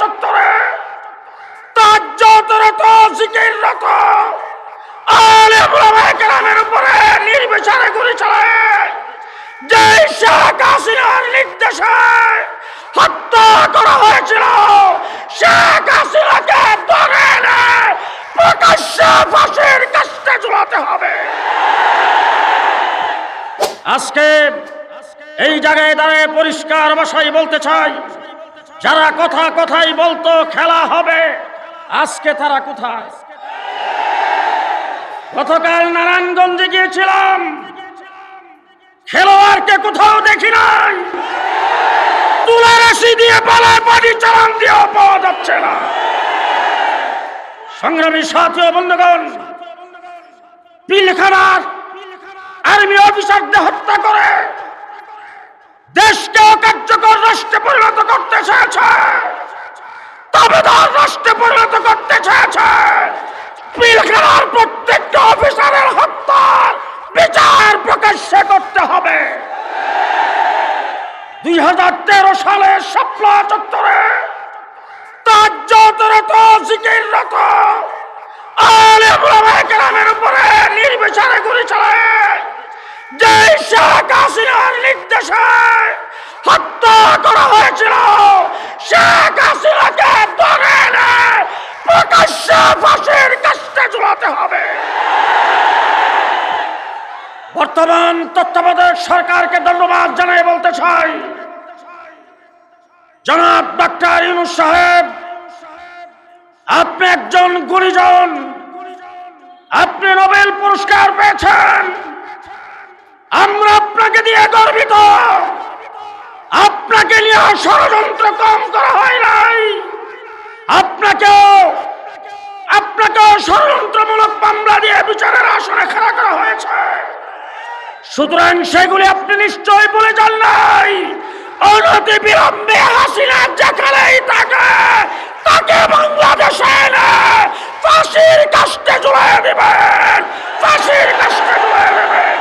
চত্বরে তাজ্জতরত জিকিররত আলে মুলামায়ে কেরামের উপরে নির্বিচারে গুলি চালায়। যে শেখ হাসিনার নির্দেশে হত্যা করা হয়েছিল, শেখ হাসিনাকে ধরে এনে প্রকাশ্যে ফাঁসির কাস্তে ঝুলাতে হবে। আজকে এই জায়গায় দাঁড়িয়ে পরিষ্কার ভাষায় বলতে চাই যারা কথা কথাই বলতো, খেলা হবে। আজকে তারা কোথায়? গতকাল নারায়ণগঞ্জে গিয়েছিলাম। খেলোয়াড়কে কোথাও দেখি নাই। তুলা রাশি দিয়ে পালায় পানি চালান দিয়েও পাওয়া যাচ্ছে না। সংগ্রামী সাথী ও বন্ধুগণ, পিলখানার আর্মি অফিসারদের হত্যা করে দেশকে কার্যকর রাষ্ট্রে পরিণত করতে চেয়েছে। দাবেদার রাষ্ট্রে পরিণত করতে চেয়েছে। পিলখানার প্রত্যেকটা অফিসারের হত্যার বিচার প্রকাশ্যে করতে হবে। দুই হাজার তেরো সালে শাপলা চত্বরে তাজ্জতরত জিকিররত আলে মুলামায়ে কেরামের উপরে নির্বিচারে গুলি চালায়। যে শেখ হাসিনার নির্দেশে হত্যা করা শেখ হাসিনাকে ধরে প্রকাশ্যে ফাঁসির কাস্তে ঝুলাতে হবে। বর্তমান তত্ত্বাবধায়ক সরকারকে ধন্যবাদ জানাই বলতে চাই। জনাব ডক্টর ইউনুস সাহেব, আপনি একজন গুণীজন। আপনি নোবেল পুরস্কার পেয়েছেন। আমরা আপনাকে দিয়ে গর্বিত। আপনাকে নিয়ে ষড়যন্ত্র কম করা হয় নাই। আপনাকেও আপনাকেও ষড়যন্ত্রমূলক মামলা দিয়ে বিচারের আসনে খাড়া করা হয়েছে। সুতরাং সেগুলি আপনি নিশ্চয়ই বলে যান নাই। অনতি বিলম্বে হাসিনা যেখানেই থাকে, তাকে বাংলাদেশে এনে ফাঁসির কাস্তে ঝুলাই দেবেন। ফাঁসির কাস্তে ঝুলাই দেবেন।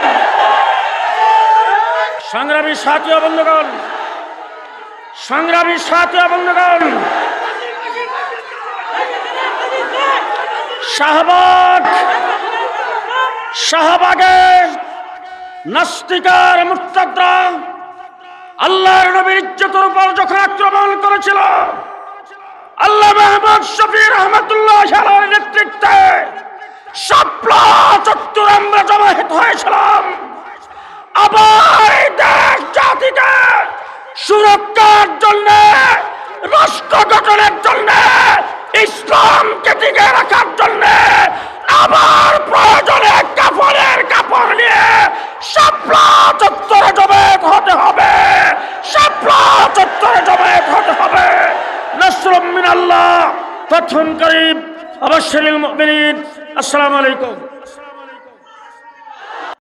সংগ্রামী সাথী বন্ধুগণ সংগ্রামী সাথী বন্ধুগণ, শাহবাগ, শাহবাগে নাস্তিকার মুর্তাদরা আল্লাহর নবীর ইজ্জতের উপর যখন আক্রমণ করেছিল, আল্লাহ মাহমুদ শফি রহমতুল্লাহ সালার নেতৃত্বে সাপলা চত্বর আমরা জমাহিত হয়েছিলাম। আবার দেশ জাতিকে সুরক্ষার জন্য, রাষ্ট্র গঠনের জন্য ইসলামকে টিকে রাখার জন্য আবার প্রয়োজনে কাপড়ের কাপড় নিয়ে সাপলা চত্বরে জমায়েত হতে হবে সাপলা চত্বরে জমায়েত হতে হবে। নসরুম মিনাল্লাহ, প্রথম করিব অবশ্যই মুমিনিন, আসসালামু আলাইকুম।